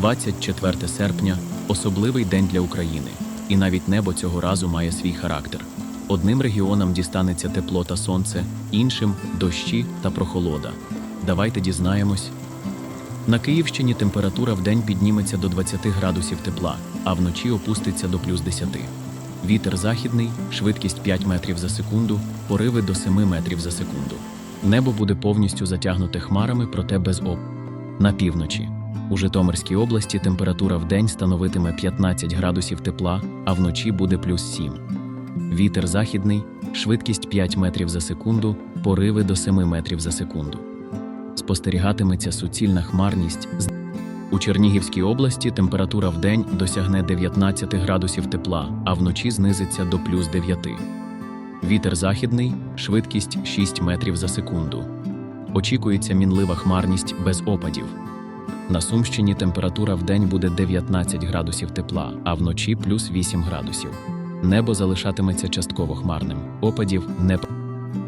24 серпня особливий день для України, і навіть небо цього разу має свій характер. Одним регіонам дістанеться тепло та сонце, іншим дощі та прохолода. Давайте дізнаємось. На Київщині температура в день підніметься до 20 градусів тепла, а вночі опуститься до плюс 10. Вітер західний, швидкість 5 метрів за секунду, пориви до 7 метрів за секунду. Небо буде повністю затягнуте хмарами, проте без оп. На півночі. У Житомирській області температура в день становитиме 15 градусів тепла, а вночі буде плюс 7. Вітер західний, швидкість 5 метрів за секунду, пориви до 7 метрів за секунду. Спостерігатиметься суцільна хмарність. У Чернігівській області температура в день досягне 19 градусів тепла, а вночі знизиться до плюс 9. Вітер західний, швидкість 6 метрів за секунду. Очікується мінлива хмарність без опадів. На Сумщині температура в день буде 19 градусів тепла, а вночі плюс 8 градусів. Небо залишатиметься частково хмарним. Опадів не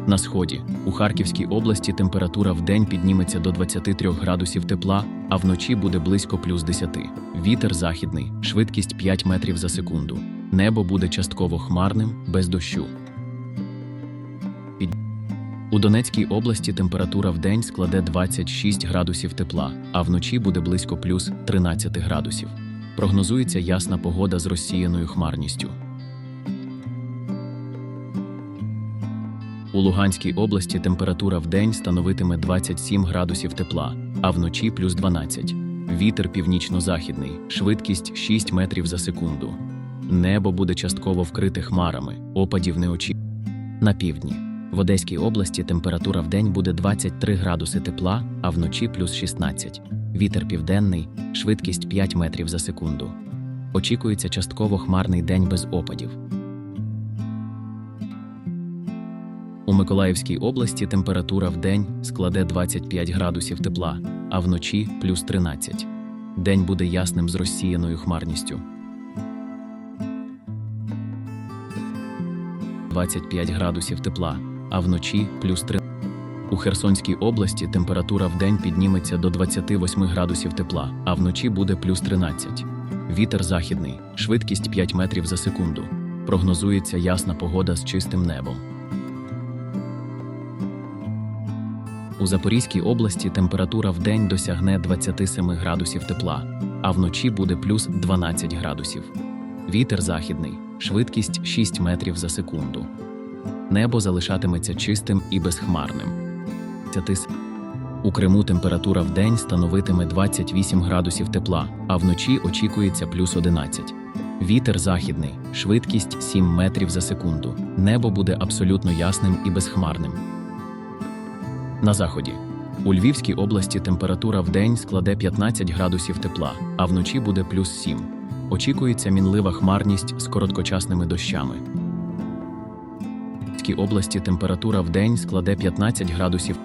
на сході. У Харківській області температура в день підніметься до 23 градусів тепла, а вночі буде близько плюс 10. Вітер західний, швидкість 5 метрів за секунду. Небо буде частково хмарним, без дощу. У Донецькій області температура в день складе 26 градусів тепла, а вночі буде близько плюс 13 градусів. Прогнозується ясна погода з розсіяною хмарністю. У Луганській області температура в день становитиме 27 градусів тепла, а вночі плюс 12. Вітер північно-західний, швидкість 6 метрів за секунду. Небо буде частково вкрите хмарами, опадів не очі. На півдні. В Одеській області температура в день буде 23 градуси тепла, а вночі плюс 16. Вітер південний, швидкість 5 метрів за секунду. Очікується частково хмарний день без опадів. У Миколаївській області температура в день складе 25 градусів тепла, а вночі плюс 13. День буде ясним з розсіяною хмарністю. 25 градусів тепла, а вночі плюс 3. У Херсонській області температура в день підніметься до 28 градусів тепла, а вночі буде плюс 13. Вітер західний, швидкість 5 метрів за секунду. Прогнозується ясна погода з чистим небом. У Запорізькій області температура в день досягне 27 градусів тепла, а вночі буде плюс 12 градусів. Вітер західний, швидкість 6 метрів за секунду. Небо залишатиметься чистим і безхмарним. У Криму температура в день становитиме 28 градусів тепла, а вночі очікується плюс 11. Вітер західний, швидкість 7 метрів за секунду. Небо буде абсолютно ясним і безхмарним. На заході. У Львівській області температура в день складе 15 градусів тепла, а вночі буде плюс 7. Очікується мінлива хмарність з короткочасними дощами. Львівській області температура в день складе 15 градусів.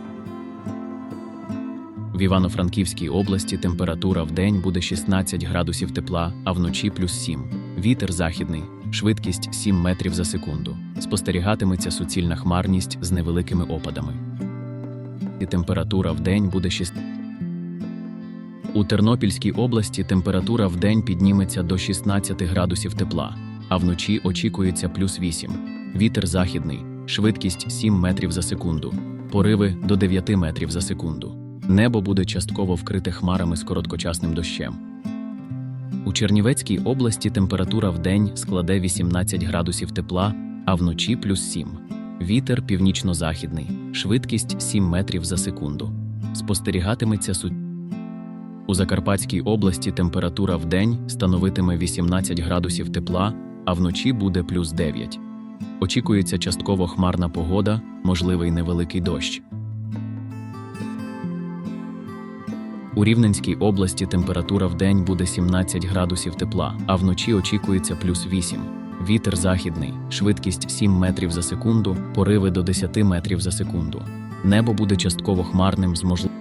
В Івано-Франківській області температура в день буде 16 градусів тепла, а вночі плюс 7. Вітер західний, швидкість 7 метрів за секунду. Спостерігатиметься суцільна хмарність з невеликими опадами і температура в день буде 6. У Тернопільській області температура в день підніметься до 16 градусів тепла, а вночі очікується плюс 8. Вітер західний, швидкість 7 метрів за секунду, пориви до 9 метрів за секунду. Небо буде частково вкрите хмарами з короткочасним дощем. У Чернівецькій області температура в день складе 18 градусів тепла, а вночі плюс 7. Вітер північно-західний, швидкість 7 метрів за секунду. Спостерігатиметься су... У Закарпатській області температура в день становитиме 18 градусів тепла, а вночі буде плюс 9. Очікується частково хмарна погода, можливий невеликий дощ. У Рівненській області температура в день буде 17 градусів тепла, а вночі очікується плюс 8. Вітер західний, швидкість 7 метрів за секунду, пориви до 10 метрів за секунду. Небо буде частково хмарним з можливим.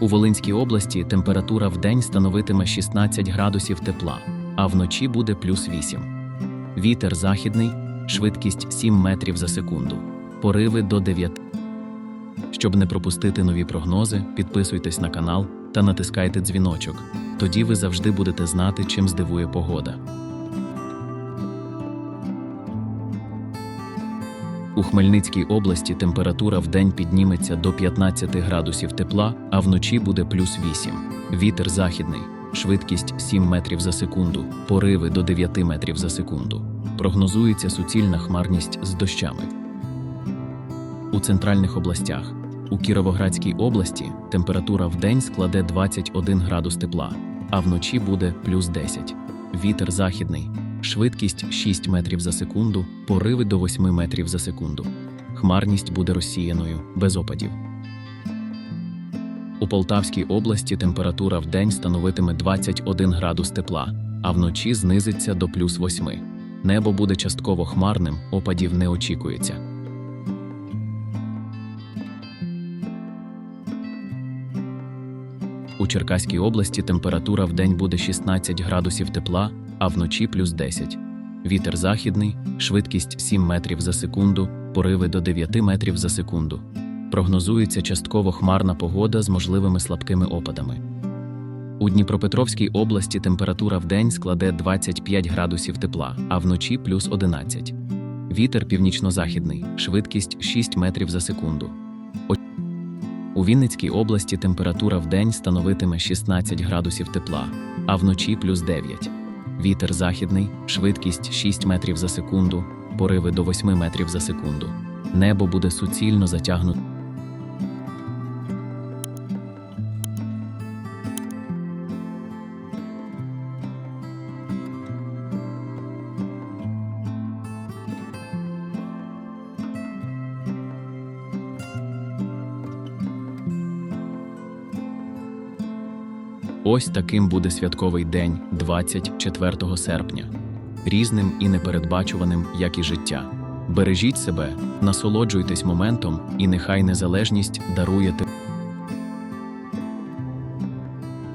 У Волинській області температура в день становитиме 16 градусів тепла, а вночі буде плюс 8. Вітер західний, швидкість 7 метрів за секунду, пориви до 9. Щоб не пропустити нові прогнози, підписуйтесь на канал та натискайте дзвіночок. Тоді ви завжди будете знати, чим здивує погода. У Хмельницькій області температура вдень підніметься до 15 градусів тепла, а вночі буде плюс 8. Вітер західний, швидкість 7 метрів за секунду, пориви до 9 метрів за секунду. Прогнозується суцільна хмарність з дощами. У центральних областях. У Кіровоградській області температура вдень складе 21 градус тепла, а вночі буде плюс 10. Вітер західний, швидкість 6 метрів за секунду, пориви до 8 метрів за секунду. Хмарність буде розсіяною, без опадів. У Полтавській області температура вдень становитиме 21 градус тепла, а вночі знизиться до плюс 8. Небо буде частково хмарним, опадів не очікується. У Черкаській області температура вдень буде 16 градусів тепла, а вночі плюс 10. Вітер західний, швидкість 7 метрів за секунду, пориви до 9 метрів за секунду. Прогнозується частково хмарна погода з можливими слабкими опадами. У Дніпропетровській області температура вдень складе 25 градусів тепла, а вночі плюс 11. Вітер північно-західний, швидкість 6 метрів за секунду. У Вінницькій області температура вдень становитиме 16 градусів тепла, а вночі плюс 9. Вітер західний, швидкість 6 метрів за секунду, пориви до 8 метрів за секунду. Небо буде суцільно затягнуто. Ось таким буде святковий день 24 серпня, різним і непередбачуваним, як і життя. Бережіть себе, насолоджуйтесь моментом, і нехай незалежність дарує те.